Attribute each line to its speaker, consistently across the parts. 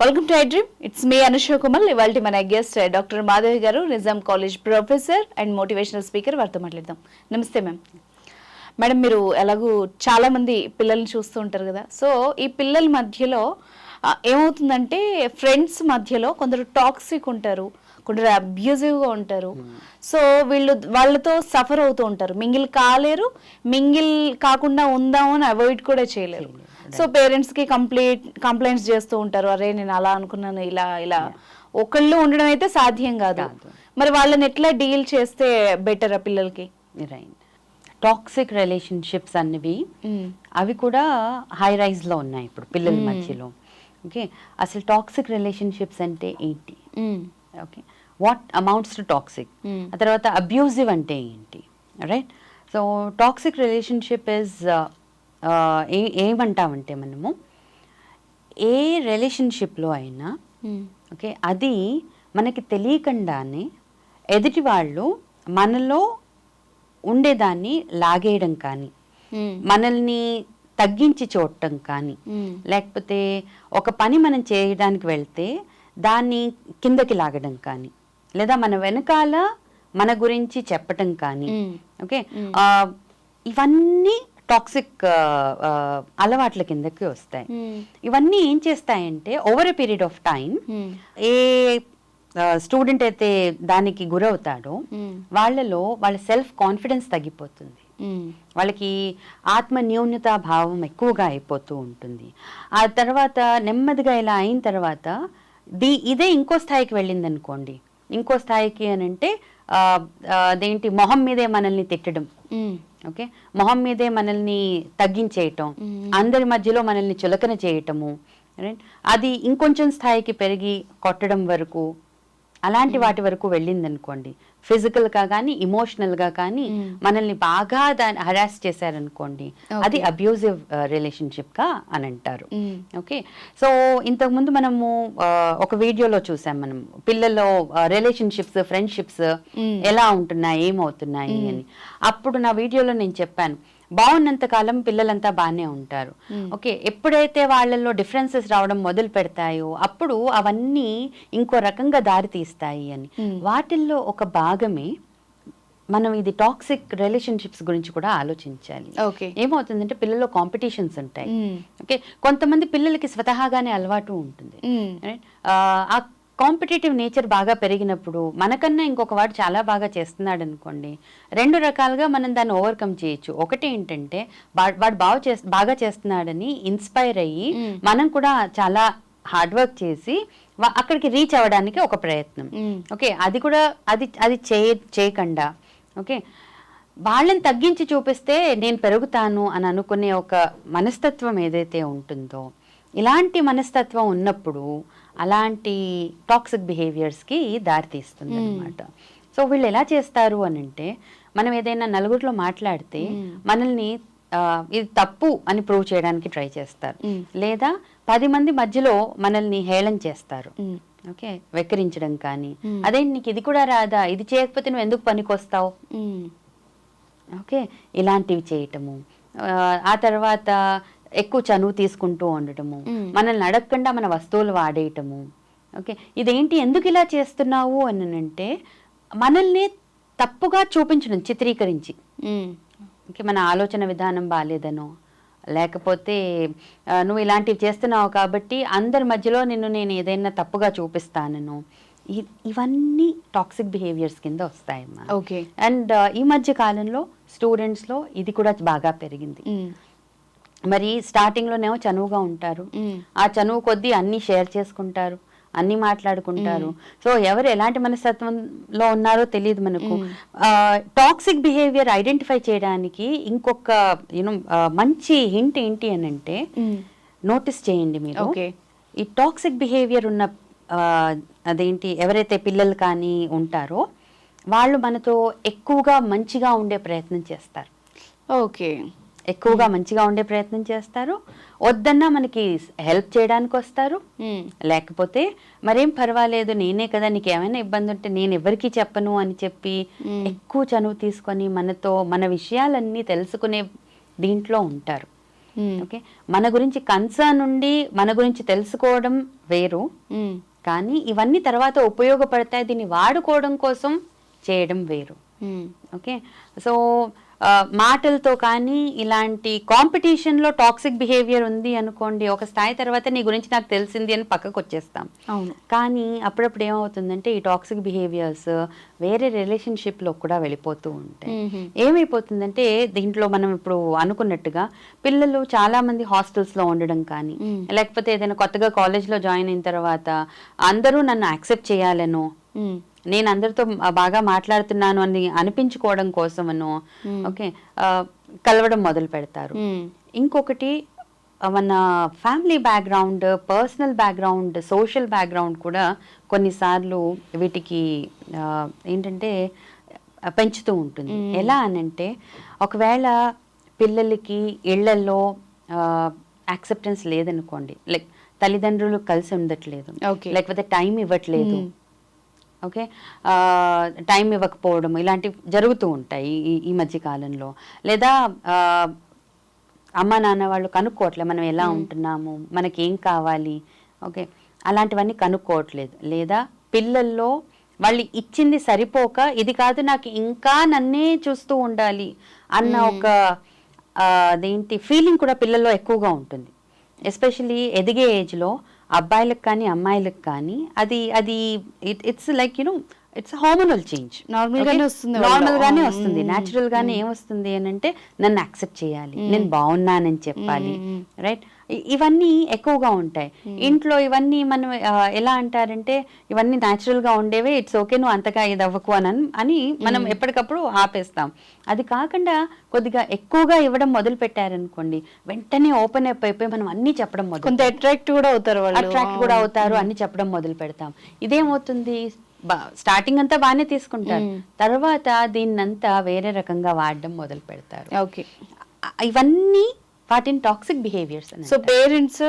Speaker 1: Welcome to dream it's మీ అనుష కుమల్ ఇవాళ మన గెస్ట్ డాక్టర్ మాధవి గారు Nizam college professor and motivational speaker వారితో మాట్లాడదాం. నమస్తే మ్యామ్ మేడం మీరు ఎలాగూ చాలామంది పిల్లల్ని చూస్తూ ఉంటారు కదా. సో ఈ పిల్లల మధ్యలో ఏమవుతుందంటే ఫ్రెండ్స్ మధ్యలో కొందరు టాక్సిక్ ఉంటారు కొందరు అబ్యూజివ్గా ఉంటారు. సో వీళ్ళు వాళ్ళతో సఫర్ అవుతూ ఉంటారు. మింగిల్ కాలేరు మింగిల్ కాకుండా ఉందాము అని అవాయిడ్ కూడా చేయలేరు. సో పేరెంట్స్కి కంప్లైంట్ కంప్లైంట్స్ చేస్తూ ఉంటారు. అరే నేను అలా అనుకున్నాను ఇలా ఇలా. ఒకళ్ళు ఉండడం అయితే సాధ్యం కాదు. మరి వాళ్ళని ఎట్లా డీల్ చేస్తే బెటర్ ఆ పిల్లలకి?
Speaker 2: రైట్ టాక్సిక్ రిలేషన్షిప్స్ అన్నవి అవి కూడా హై రైజ్లో ఉన్నాయి ఇప్పుడు పిల్లల మధ్యలో. ఓకే అసలు టాక్సిక్ రిలేషన్షిప్స్ అంటే ఏంటి? Okay what amounts to toxic
Speaker 1: Hmm.
Speaker 2: ఆ తర్వాత అబ్యూజివ్ అంటే ఏంటి? Right so toxic relationship is a ఏమంటామంటే మనము ఏ రిలేషన్షిప్లో అయినా ఓకే అది మనకి తెలియకుండానే ఎదుటి వాళ్ళు మనలో ఉండేదాన్ని లాగేయడం కానీ మనల్ని తగ్గించి చూడటం కానీ లేకపోతే ఒక పని మనం చేయడానికి వెళ్తే దాన్ని కిందకి లాగడం కానీ లేదా మన వెనకాల మన గురించి చెప్పటం కానీ. ఓకే ఇవన్నీ టాక్సిక్ అలవాట్ల కిందకి వస్తాయి. ఇవన్నీ ఏం చేస్తాయంటే over a period of time A student అయితే దానికి గురవుతాడో వాళ్ళలో వాళ్ళ సెల్ఫ్ కాన్ఫిడెన్స్ తగ్గిపోతుంది వాళ్ళకి ఆత్మ న్యూన్యత భావం ఎక్కువగా అయిపోతూ ఉంటుంది. ఆ తర్వాత నెమ్మదిగా ఇలా అయిన తర్వాత ది ఇదే ఇంకో స్థాయికి వెళ్ళింది అనుకోండి ఇంకో స్థాయికి అని అంటే అదేంటి మొహం మీదే మనల్ని తిట్టడం. ఓకే? మొహం మీదే మనల్ని తగ్గించేయటం అందరి మధ్యలో మనల్ని చులకన చేయటము right? అది ఇంకొంచెం స్థాయికి పెరిగి కొట్టడం వరకు అలాంటి వాటి వరకు వెళ్ళింది అనుకోండి ఫిజికల్గా కానీ ఇమోషనల్గా కానీ మనల్ని బాగా దాన్ని హరాస్ చేశారనుకోండి అది అబ్యూజివ్ రిలేషన్షిప్గా అని అంటారు. ఓకే సో ఇంతకు ముందు మనము ఆ, ఒక వీడియోలో చూసాం మనం పిల్లల్లో రిలేషన్షిప్స్ ఫ్రెండ్షిప్స్ ఎలా ఉంటున్నాయి ఏమవుతున్నాయి అని. అప్పుడు నా వీడియోలో నేను చెప్పాను బాగున్నంత కాలం పిల్లలంతా బాగానే ఉంటారు. ఓకే ఎప్పుడైతే వాళ్ళల్లో డిఫరెన్సెస్ రావడం మొదలు పెడతాయో అప్పుడు అవన్నీ ఇంకో రకంగా దారి తీస్తాయి అని. వాటిల్లో ఒక భాగమే మనం ఇది టాక్సిక్ రిలేషన్షిప్స్ గురించి కూడా ఆలోచించాలి.
Speaker 1: ఓకే.
Speaker 2: ఏమవుతుందంటే పిల్లల్లో కాంపిటీషన్స్ ఉంటాయి. ఓకే కొంతమంది పిల్లలకి స్వతహాగానే అలవాటు ఉంటుంది. ఆ కాంపిటేటివ్ నేచర్ బాగా పెరిగినప్పుడు మనకన్నా ఇంకొక వాడు చాలా బాగా చేస్తున్నాడు అనుకోండి రెండు రకాలుగా మనం దాన్ని ఓవర్కమ్ చేయొచ్చు. ఒకటి ఏంటంటే వాడు బాగా చేస్ బాగా చేస్తున్నాడని ఇన్స్పైర్ అయ్యి మనం కూడా చాలా హార్డ్ వర్క్ చేసి అక్కడికి రీచ్ అవ్వడానికి ఒక ప్రయత్నం. ఓకే అది కూడా అది అది చేయ చేయకుండా ఓకే. వాళ్ళని తగ్గించి చూపిస్తే నేను పెరుగుతాను అని అనుకునే ఒక మనస్తత్వం ఏదైతే ఉంటుందో ఇలాంటి మనస్తత్వం ఉన్నప్పుడు అలాంటి టాక్సిక్ బిహేవియర్స్కి దారితీస్తుంది అనమాట సో వీళ్ళు ఎలా చేస్తారు అని అంటే మనం ఏదైనా నలుగురిలో మాట్లాడితే మనల్ని ఇది తప్పు అని ప్రూవ్ చేయడానికి ట్రై చేస్తారు. లేదా పది మంది మధ్యలో మనల్ని హేళన చేస్తారు. ఓకే? వెక్కిరించడం కానీ అదే నీకు ఇది కూడా రాదా? ఇది చేయకపోతే నువ్వు ఎందుకు పనికొస్తావు? ఓకే? ఇలాంటివి చేయటము. ఆ తర్వాత ఎక్కువ చనువు తీసుకుంటూ ఉండటము మనల్ని అడగకుండా మన వస్తువులు వాడేయటము. ఓకే? ఇదేంటి ఎందుకు ఇలా చేస్తున్నావు అని అంటే మనల్ని తప్పుగా చూపించడం చిత్రీకరించి. ఓకే? మన ఆలోచన విధానం బాగాలేదనో లేకపోతే నువ్వు ఇలాంటివి చేస్తున్నావు కాబట్టి అందరి మధ్యలో నిన్ను నేను ఏదైనా తప్పుగా చూపిస్తానను ఇవన్నీ టాక్సిక్ బిహేవియర్స్ కింద వస్తాయమ్మా.
Speaker 1: ఓకే.
Speaker 2: అండ్ ఈ మధ్య కాలంలో స్టూడెంట్స్లో ఇది కూడా బాగా పెరిగింది. మరి స్టార్టింగ్లోనేమో చనువుగా ఉంటారు. ఆ చనువు కొద్దీ అన్నీ షేర్ చేసుకుంటారు అన్నీ మాట్లాడుకుంటారు. సో ఎవరు ఎలాంటి మనస్తత్వంలో ఉన్నారో తెలియదు మనకు. టాక్సిక్ బిహేవియర్ ఐడెంటిఫై చేయడానికి ఇంకొక యూనో మంచి హింట్ ఏంటి అని అంటే నోటీస్ చేయండి మీరు.
Speaker 1: ఓకే.
Speaker 2: ఈ టాక్సిక్ బిహేవియర్ ఉన్న అదేంటి ఎవరైతే పిల్లలు కానీ ఉంటారో వాళ్ళు మనతో ఎక్కువగా మంచిగా ఉండే ప్రయత్నం చేస్తారు.
Speaker 1: ఓకే.
Speaker 2: ఎక్కువగా మంచిగా ఉండే ప్రయత్నం చేస్తారు. వద్దన్నా మనకి హెల్ప్ చేయడానికి వస్తారు. లేకపోతే మరేం పర్వాలేదు నేనే కదా నీకు ఏమైనా ఇబ్బంది ఉంటే నేను ఎవరికి చెప్పను అని చెప్పి ఎక్కువ చనువు తీసుకొని మనతో మన విషయాలన్నీ తెలుసుకునే దీంట్లో ఉంటారు. ఓకే? మన గురించి కన్సర్న్ ఉండి మన గురించి తెలుసుకోవడం వేరు. కానీ ఇవన్నీ తర్వాత ఉపయోగపడతాయి. దీన్ని వాడుకోవడం కోసం చేయడం వేరు. ఓకే? సో మాటలతో కానీ ఇలాంటి కాంపిటీషన్లో టాక్సిక్ బిహేవియర్ ఉంది అనుకోండి ఒక స్థాయి తర్వాత నీ గురించి నాకు తెలిసింది అని పక్కకు వచ్చేస్తాం
Speaker 1: అవును
Speaker 2: కానీ అప్పుడప్పుడు ఏమవుతుందంటే ఈ టాక్సిక్ బిహేవియర్స్ వేరే రిలేషన్షిప్లో కూడా వెళ్ళిపోతూ ఉంటాయి. ఏమైపోతుందంటే దీంట్లో మనం ఇప్పుడు అనుకున్నట్టుగా పిల్లలు చాలా మంది హాస్టల్స్లో ఉండడం కానీ. లేకపోతే ఏదైనా కొత్తగా కాలేజ్లో జాయిన్ అయిన తర్వాత అందరూ నన్ను యాక్సెప్ట్ చేయాలనో. నేను అందరితో బాగా మాట్లాడుతున్నాను అని అనిపించుకోవడం కోసమను
Speaker 1: మ్మ్.
Speaker 2: ఓకే కలవడం మొదలు పెడతారు
Speaker 1: మ్మ్.
Speaker 2: ఇంకొకటి మన family background personal background social background కూడా కొన్నిసార్లు వీటికి ఏంటంటే పెంచుతూ ఉంటుంది. ఎలా అనంటే ఒకవేళ పిల్లలకి ఇళ్ళలో యాక్సెప్టెన్స్ లేదనుకోండి లైక్ తల్లిదండ్రులు కలిసి ఉండట్లేదు. లేకపోతే టైం ఇవ్వట్లేదు. ఓకే? టైం ఇవ్వకపోవడం ఇలాంటివి జరుగుతూ ఉంటాయి ఈ ఈ మధ్య కాలంలో. లేదా అమ్మ నాన్న వాళ్ళు కనుక్కోవట్లేదు మనం ఎలా ఉంటున్నాము మనకి ఏం కావాలి ఓకే? అలాంటివన్నీ కనుక్కోవట్లేదు. లేదా పిల్లల్లో వాళ్ళు ఇచ్చింది సరిపోక ఇది కాదు నాకు ఇంకా నన్నే చూస్తూ ఉండాలి అన్న ఒక అదేంటి ఫీలింగ్ కూడా పిల్లల్లో ఎక్కువగా ఉంటుంది. ఎస్పెషలీ ఎదిగే ఏజ్లో అబ్బాయిలకు కానీ అమ్మాయిలకు కానీ అది అది it it's like you know it's hormonal change
Speaker 1: Normal గానే వస్తుంది.
Speaker 2: నార్మల్ గానే. వస్తుంది. న్యాచురల్ గానే ఏమొస్తుంది అని అంటే నన్ను యాక్సెప్ట్ చేయాలి. నేను బాగున్నానని చెప్పాలి. రైట్ ఇవన్నీ ఎక్కువగా ఉంటాయి. ఇంట్లో ఇవన్నీ మనం ఎలా అంటారంటే ఇవన్నీ న్యాచురల్గా ఉండేవే ఇట్స్ ఓకే నువ్వు అంతగా ఇది అవ్వకు అని అని మనం ఎప్పటికప్పుడు ఆపేస్తాం. అది కాకుండా కొద్దిగా ఎక్కువగా ఇవ్వడం మొదలు పెట్టారనుకోండి వెంటనే ఓపెన్ అప్ అయిపోయి మనం అన్ని చెప్పడం మొదలు
Speaker 1: కొంత అట్రాక్ట్ కూడా అవుతారు వాళ్ళు.
Speaker 2: అట్రాక్ట్ కూడా అవుతారు అన్ని చెప్పడం మొదలు పెడతాం ఇదేమవుతుంది? స్టార్టింగ్ అంతా బాగానే తీసుకుంటారు. తర్వాత దీన్నంతా వేరే రకంగా వాడడం మొదలు పెడతారు.
Speaker 1: ఓకే.
Speaker 2: ఇవన్నీ వాటిని టాక్సిక్ బిహేవియర్స్
Speaker 1: సో పేరెంట్స్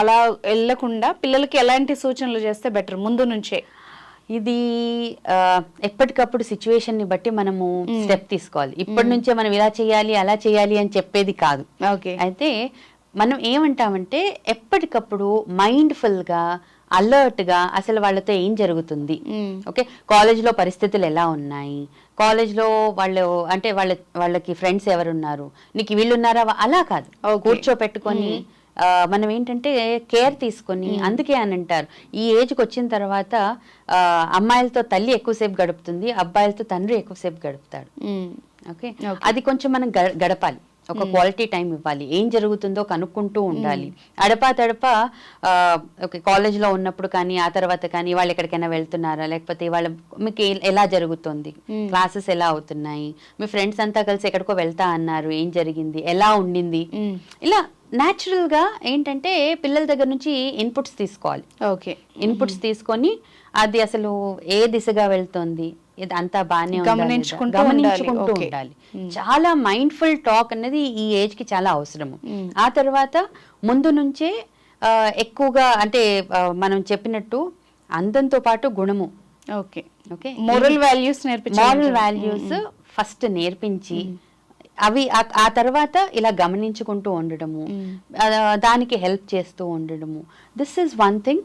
Speaker 1: అలా వెళ్ళకుండా పిల్లలకి ఎలాంటి సూచనలు చేస్తే బెటర్ ముందు నుంచే?
Speaker 2: ఇది ఎప్పటికప్పుడు సిచ్యువేషన్ని బట్టి మనము స్టెప్ తీసుకోవాలి. ఇప్పటి నుంచే మనం ఇలా చేయాలి అలా చేయాలి అని చెప్పేది కాదు.
Speaker 1: ఓకే.
Speaker 2: అయితే మనం ఏమంటామంటే ఎప్పటికప్పుడు మైండ్ఫుల్ గా అలర్ట్గా అసలు వాళ్ళతో ఏం జరుగుతుంది. ఓకే? కాలేజ్లో పరిస్థితులు ఎలా ఉన్నాయి? కాలేజ్లో వాళ్ళు అంటే వాళ్ళ వాళ్ళకి ఫ్రెండ్స్ ఎవరున్నారు? నీకు వీళ్ళు ఉన్నారా అలా కాదు. కూర్చోపెట్టుకొని మనం ఏంటంటే కేర్ తీసుకొని అందుకే అని అంటారు. ఈ ఏజ్కి వచ్చిన తర్వాత అమ్మాయిలతో తల్లి ఎక్కువసేపు గడుపుతుంది అబ్బాయిలతో తండ్రి ఎక్కువసేపు గడుపుతాడు. ఓకే. అది కొంచెం మనం గ- గడపాలి. ఒక క్వాలిటీ టైం ఇవ్వాలి. ఏం జరుగుతుందో కనుక్కుంటూ ఉండాలి. అడపా తడపా ఓకే కాలేజ్లో ఉన్నప్పుడు కానీ ఆ తర్వాత కానీ వాళ్ళు ఎక్కడికైనా వెళ్తున్నారా? లేకపోతే వాళ్ళ మీకు ఎలా జరుగుతుంది?
Speaker 1: Hmm.
Speaker 2: క్లాసెస్ ఎలా అవుతున్నాయి? మీ ఫ్రెండ్స్ అంతా కలిసి ఎక్కడికో వెళ్తా అన్నారు. ఏం జరిగింది? ఎలా ఉండింది. ఇలా natural గా ఏంటంటే పిల్లల దగ్గర నుంచి ఇన్పుట్స్ తీసుకోవాలి.
Speaker 1: ఓకే
Speaker 2: ఇన్పుట్స్ తీసుకొని అది అసలు ఏ దిశగా వెళ్తోంది? ఇది అంతా బాగానే?
Speaker 1: గమనించుకుంటూ
Speaker 2: గమనించుకుంటూ
Speaker 1: ఉండాలి.
Speaker 2: చాలా మైండ్ఫుల్ టాక్ అనేది ఈ ఏజ్కి చాలా అవసరము. ఆ తర్వాత ముందు నుంచే ఎక్కువగా అంటే మనం చెప్పినట్టు అందంతో పాటు గుణము.
Speaker 1: ఓకే.
Speaker 2: ఓకే?
Speaker 1: మోరల్ వాల్యూస్ నేర్పించాలి
Speaker 2: మారల్ వాల్యూస్ ఫస్ట్ నేర్పించి అవి ఆ- తర్వాత ఇలా గమనించుకుంటూ ఉండడము. దానికి హెల్ప్ చేస్తూ ఉండడము. This is one thing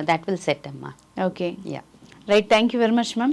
Speaker 2: that will set అమ్మా.
Speaker 1: Okay.
Speaker 2: Yeah
Speaker 1: right thank you very much ma'am